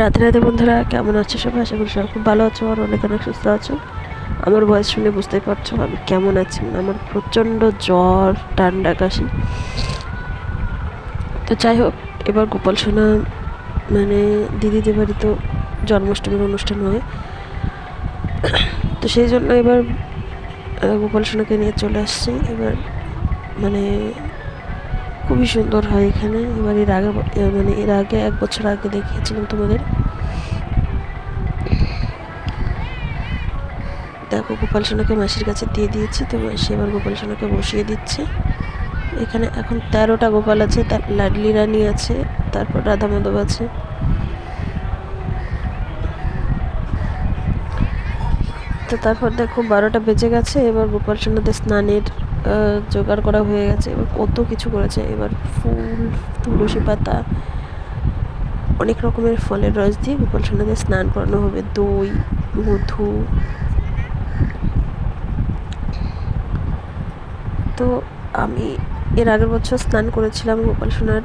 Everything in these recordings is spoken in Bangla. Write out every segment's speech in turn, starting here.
রাধে রাধে বন্ধুরা, কেমন আছো সবাই? আশা করি সবাই খুব ভালো আছো আর অনেক অনেক সুস্থ আছো। আমার ভয়েস শুনে বুঝতেই পারছ আমি কেমন আছি। আমার প্রচণ্ড জ্বর, ঠান্ডা, কাশি। তো যাই হোক, এবার গোপাল সোনা মানে দিদিদের বাড়ি তো জন্মাষ্টমীর অনুষ্ঠান হয়। তো সেই জন্য এবার গোপাল সোনাকে নিয়ে চলে আসছি। এবার মানে খুবই সুন্দর হয় এখানে। এবার এর আগে মানে এর আগে এক বছর আগে দেখিয়েছিলাম তোমাদের। দেখো, গোপাল সোনাকে মাসির কাছে দিয়ে দিয়েছি, তো মাসি এবার গোপাল সোনাকে বসিয়ে দিচ্ছে। এখানে এখন তেরোটা গোপাল আছে, তার লাডলি রানী আছে, তারপর রাধা মাধব আছে। তো তারপর দেখো, বারোটা বেজে গেছে, এবার গোপাল সোনাদের স্নানের জোগাড় করা হয়ে গেছে, এবার কত কিছু করেছে। এবার ফুল, তুলসী পাতা, অনেক রকমের ফলের রস দিয়ে গোপাল সোনাদের স্নান করানো হবে। দই, মধু। তো আমি এর আগের বছর স্নান করেছিলাম গোপাল সোনার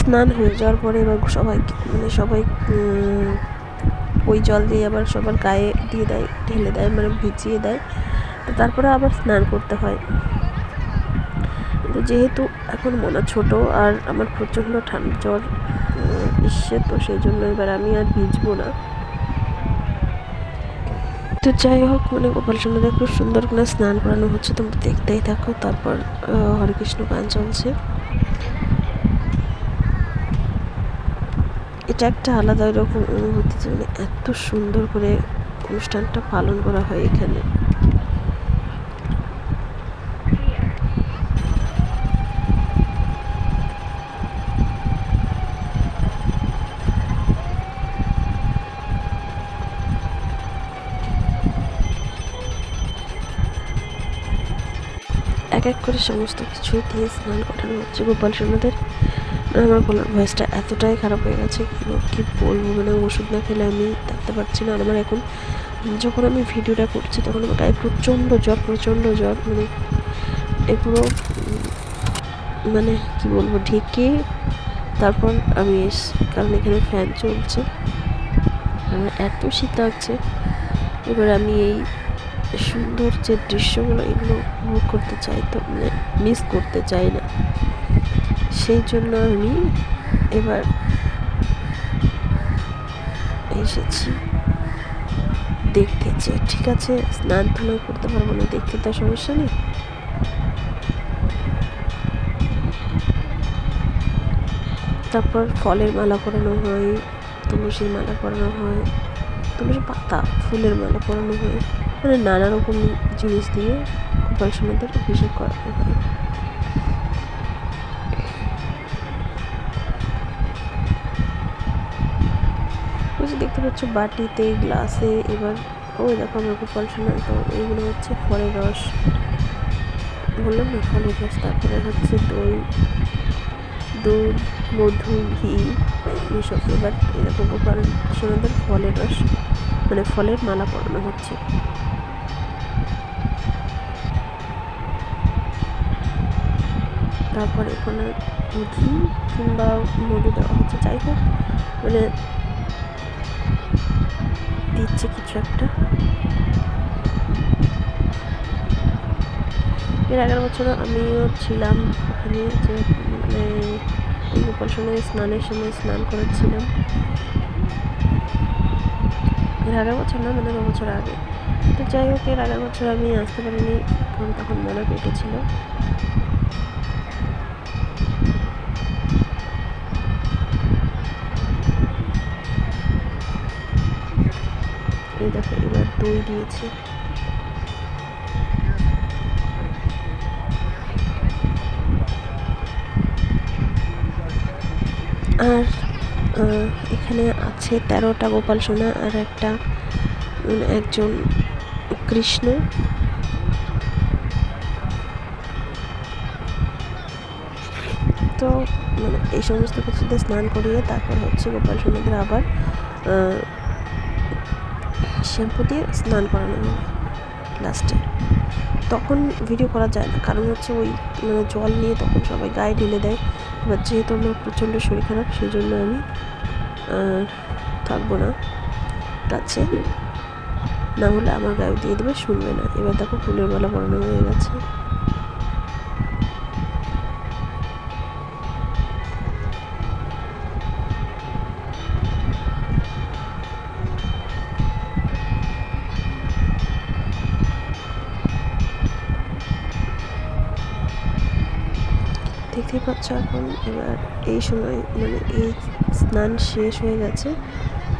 স্নান হয়ে যাওয়ার পরে এবার সবাই মানে সবাই ওই জল দিয়ে আবার সবার গায়ে দিয়ে দেয়, ঢেলে দেয় মানে ভিজিয়ে দেয়। তো তারপরে আবার স্নান করতে হয়। তো যেহেতু এখন মনে ছোট আর আমার প্রচণ্ড ঠান্ডা জ্বর এসছে তো সেই জন্য এবার আমি আর ভিজবো না। তো যাই হোক মানে গোপাল সোনাদের খুব সুন্দর করে স্নান করানো হচ্ছে, তোমরা দেখতেই থাকো। তারপর হরে কৃষ্ণ গান চলছে। এটা একটা আলাদা রকম অনুভূতি মানে এত সুন্দর করে অনুষ্ঠানটা পালন করা হয় এখানে। এক এক করে সমস্ত কিছু দিয়ে স্নান করানো হচ্ছে গোপাল সোনাদের আমার গলার ভয়েসটা এতটাই খারাপ হয়ে গেছে কি বল- বলব মানে ওষুধ না খেলে আমি থাকতে পারছি না। আর আমার এখন যখন আমি ভিডিওটা করছি তখন আমার গায়ে প্রচণ্ড জ্বর প্রচণ্ড জ্বর মানে এগুলো মানে কি বলব, ঢেকে তারপর আমি এসছি কারণ এখানে ফ্যান চলছে। আমার এত শীত লাগছে। এবার আমি এই সুন্দর যে দৃশ্যগুলো এগুলো উপভোগ করতে চাই তো মানে মিস করতে চাই না। সেই জন্য আমি এবার এসেছি। দেখতে চাই ঠিক আছে? স্নান তো করতে পারব না, দেখতে তো সমস্যা নেই। তারপর ফলের মালা পরানো হয়, তুলসীর মালা পরানো হয়, তুলসী পাতা, ফুলের মালা পরানো হয়। মানে নানা রকম জিনিস দিয়ে গোপাল সোনাদের অভিষেক করানো হয়। বুঝে দেখতে পাচ্ছ বাটিতে, গ্লাসে, এবার, ওই দেখো আমার গোপাল সোনা তো এইগুলো হচ্ছে ফলের রস। বললাম না, ফলের রস, তারপরে হচ্ছে দই, দুধ, মধু, ঘি এসব এবার এরকম গোপাল সোনাদের ফলের রস মানে ফলের মালা পরানো হচ্ছে। তারপরে এখানে ঘি কিংবা মধু দেওয়া হচ্ছে। যাই হোক মানে দিচ্ছে কিছু একটা। এর আগের বছর আমিও ছিলাম ওখানে যে মানে গোপাল সময় স্নানের সময় স্নান করেছিলাম। এর আগের বছর না মানে দু বছর আগে। তো যাই হোক, এর আগের বছর আমি আসতে পারিনি তখন মনে পেটেছিল এই দেখো এবার দই দিয়েছে। আর এখানে আছে তেরোটা গোপাল সোনা আর একটা একজন কৃষ্ণ। তো মানে এই সমস্ত কিছুতে স্নান করিয়ে তারপর হচ্ছে গোপাল সোনাদের আবার শ্যাম্পু দিয়ে স্নান করানো হয় লাস্টে। তখন ভিডিও করা যায় না, কারণ হচ্ছে ওই মানে জল নিয়ে তখন সবাই গায়ে ঢেলে দেয়। এবার যেহেতু আমার প্রচণ্ড শরীর খারাপ সেই জন্য আমি থাকব না। কাছে না হলে আমার গায়ে দিয়ে দেবে, শুনবে না। এবার দেখো ফুলের মালা বড় হয়ে গেছে। দেখতেই পাচ্ছ এখন, এবার এই সময় মানে এই স্নান শেষ হয়ে গেছে।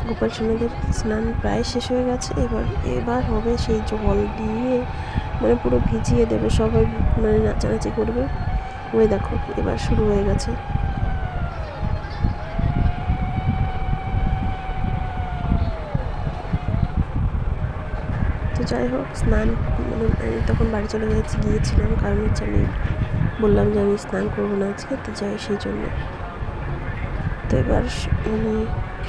গোপাল সোনাদের স্নান প্রায় শেষ হয়ে গেছে। এবার এবার হবে সেই জল দিয়ে মানে পুরো ভিজিয়ে দেবে। সবাই মানে নাচানাচি করবে। ওই দেখো, এবার শুরু হয়ে গেছে। তো যাই হোক, স্নান মানে আমি তখন বাড়ি চলে গেছি, গিয়েছিলাম। কারণ হচ্ছে আমি বললাম যে আমি স্নান করব না আজকে তো যাই সেই জন্য। তো এবার মানে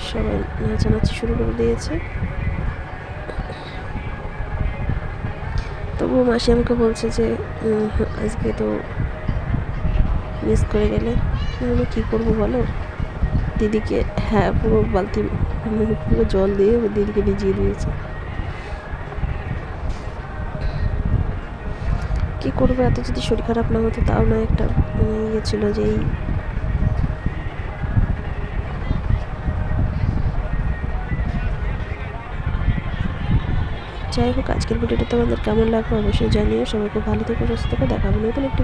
সবাই নাচানাচি শুরু করে দিয়েছে। তবুও মাসি আমাকে বলছে যে উম, আজকে তো মিস করে গেলে। আমি কী করব বলো? দিদিকে হ্যাঁ পুরো বালতি মানে পুরো জল দিয়ে দিদিকে ভিজিয়ে দিয়েছে। কী করব? এত যদি শরীর খারাপ না হতো, তাও না একটা মানে ইয়ে ছিল যে এই যাই হোক, আজকের ভিডিওটা তোমাদের কেমন লাগবে অবশ্যই জানিও। সবাইকে ভালো থেকে, সুস্থ থেকে দেখাবো নতুন একটি